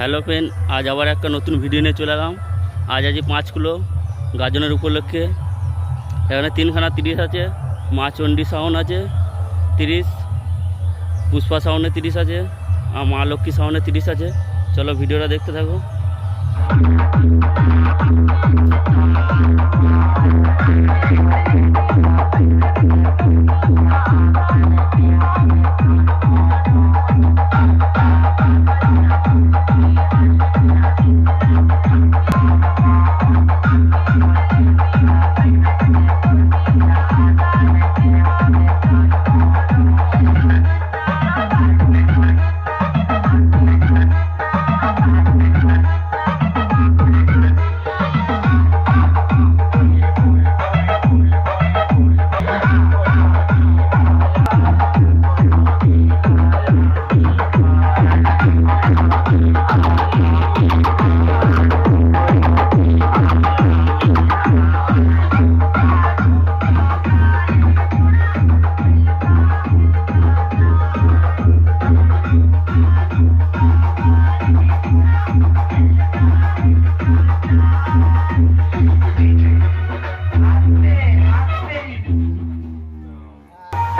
Hello pen আজ আবার একটা নতুন ভিডিও নিয়ে চলে এলাম। আজ আজ পাঁচ কিলো গাজনের উপলক্ষে। এখানে তিনখানা তিরিশ আছে মা চণ্ডী সাউন আছে তিরিশ, পুষ্পা সাউনে তিরিশ আছে, আর মা লক্ষ্মী সাউনে তিরিশ আছে। চলো ভিডিওটা দেখতে থাকো।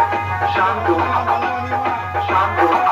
Shandu, Shandu,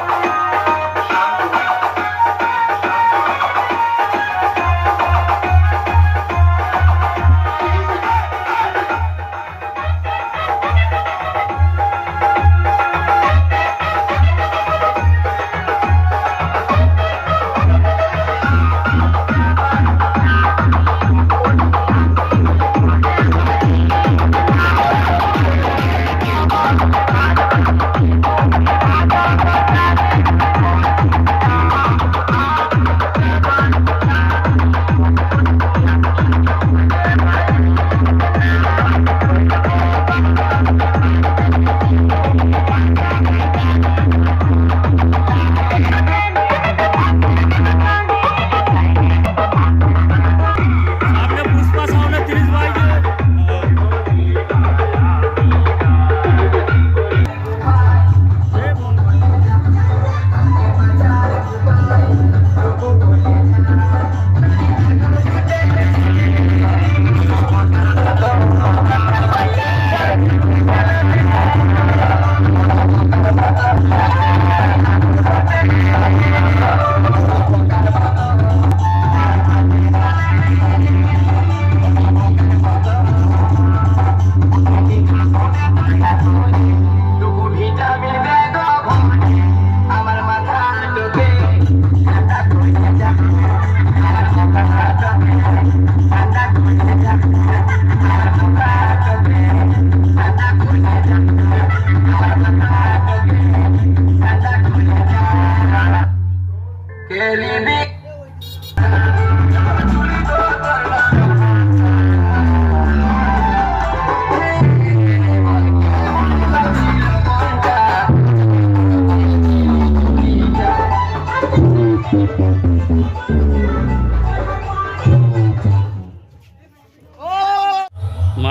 মা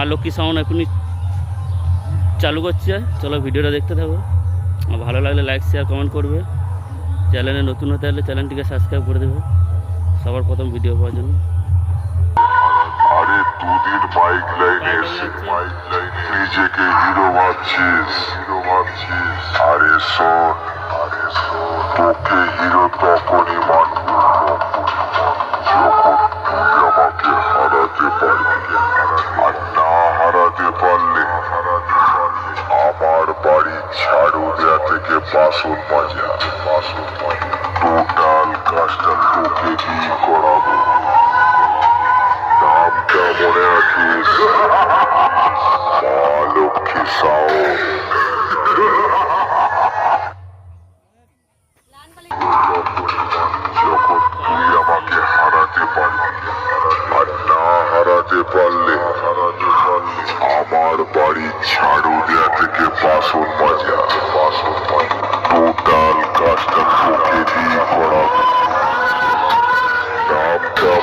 লক্ষ্মী সাউন্ড এখনই চালু করছে চলো ভিডিওটা দেখতে থাকো আর ভালো লাগলে লাইক শেয়ার কমেন্ট করবে চ্যানেলে নতুন হতে হলে চ্যানেলটিকে সাবস্ক্রাইব করে দেবে। সবার প্রথম ভিডিও পাওয়ার জন্য। আরে লাইনে নিজেকে হিরো হিরো আরে আরে তোকে হিরো হারাতে না হারাতে পারলে, আমার বাড়ি ঝাড়ু দেওয়া থেকে বাসন টোটাল কাজটা তোকে দিয়ে করাবো নামটা মনে রাখিস মা লক্ষ্মী যখন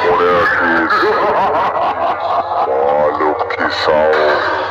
মনে আছিস মা লক্ষ্মী সাউ